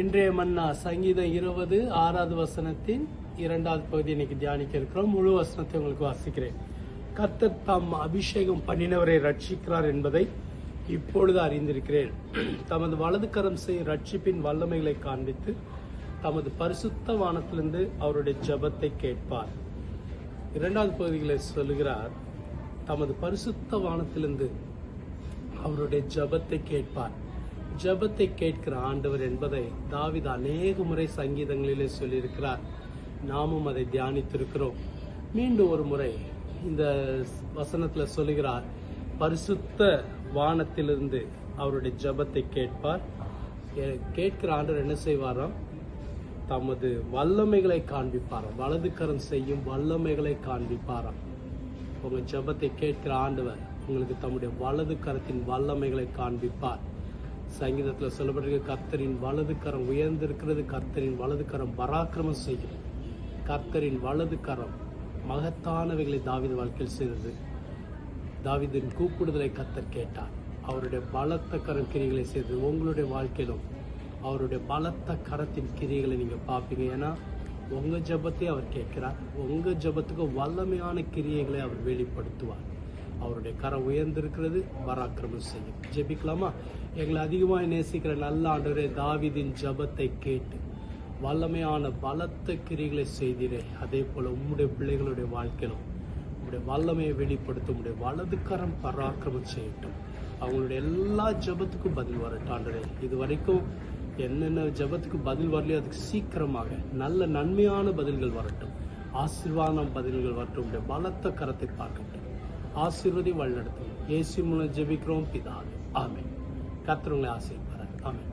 இன்றைய மன்னா சங்கீதம் இருபது ஆறாவது வசனத்தின் இரண்டாவது பகுதி இன்னைக்கு தியானிக்க இருக்கிறோம். முழு வசனத்தை உங்களுக்கு வாசிக்கிறேன். கர்த்தர் தாம் அபிஷேகம் பண்ணினவரை ரட்சிக்கிறார் என்பதை இப்பொழுது அறிந்திருக்கிறேன். தமது வலது கரம் செய்யும் ரட்சிப்பின் வல்லமைகளை காண்பித்து தமது பரிசுத்த வானத்திலிருந்து அவருடைய ஜபத்தை கேட்பார். இரண்டாவது பகுதிகளை சொல்லுகிறார் தமது பரிசுத்த வானத்திலிருந்து அவருடைய ஜெபத்தை கேட்பார். ஜெபத்தை கேட்கிற ஆண்டவர் என்பதை தாவித அநேக முறை சங்கீதங்களிலே சொல்லியிருக்கிறார். நாமும் அதை தியானித்திருக்கிறோம். மீண்டும் ஒரு முறை இந்த வசனத்தில் சொல்லுகிறார் பரிசுத்த வானத்திலிருந்து அவருடைய ஜெபத்தை கேட்பார். கே- கேட்கிற ஆண்டவர் என்ன செய்வாராம் தமது வல்லமைகளை காண்பிப்பாராம். வலது கரம் செய்யும் வல்லமைகளை காண்பிப்பாராம். உங்கள் ஜெபத்தை கேட்கிற ஆண்டவர் உங்களுக்கு தம்முடைய வலது கரத்தின் வல்லமைகளை காண்பிப்பார். சங்கீதத்தில் சொல்லப்பட்டிருக்க கர்த்தரின் வலது கரம் உயர்ந்திருக்கிறது கர்த்தரின் வலது கரம் பராக்கிரமம் செய்கிறது. கர்த்தரின் வலது கரம் மகத்தானவைகளை தாவித வாழ்க்கையில் செய்தது. தாவிதின் கூப்பிடுதலை கத்தர் கேட்டார். அவருடைய பலத்த கரம் கிரிகளை செய்தது உங்களுடைய வாழ்க்கையிலும். அவருடைய பலத்த கரத்தின் கிரிகளை நீங்கள் பார்ப்பீங்க. ஏன்னா உங்கள் ஜபத்தை அவர் கேட்கிறார். உங்கள் ஜெபத்துக்கு வல்லமையான கிரியைகளை அவர் வெளிப்படுத்துவார். அவருடைய கரம் உயர்ந்திருக்கிறது. பராக்கிரமம் செய்யும். ஜெபிக்கலாமா? எங்களை அதிகமாக நேசிக்கிற நல்ல ஆண்டவரே தாவிதின் ஜெபத்தை கேட்டு வல்லமையான பலத்த கிரிகளை செய்தீரே. அதே போல உம்முடைய பிள்ளைகளுடைய வாழ்க்கையிலும் உங்களுடைய வல்லமையை வெளிப்படுத்த உடைய வலது கரம் பராக்கிரமம் செய்யட்டும். அவங்களுடைய எல்லா ஜெபத்துக்கும் பதில் வரட்டும் ஆண்டரே இது வரைக்கும் என்னென்ன ஜெபத்துக்கு பதில் வரலையோ அதுக்கு சீக்கிரமாக நல்ல நன்மையான பதில்கள் வரட்டும். ஆசீர்வாதம் பதில்கள் வரட்டும். உடைய பலத்த கரத்தை பார்க்கட்டும். ஆசீர்வதி வழிநடத்தும். இயேசு மூலம் ஜெபிக்கிறோம் பிதாவே. ஆமே கர்த்தர் உங்களை ஆமே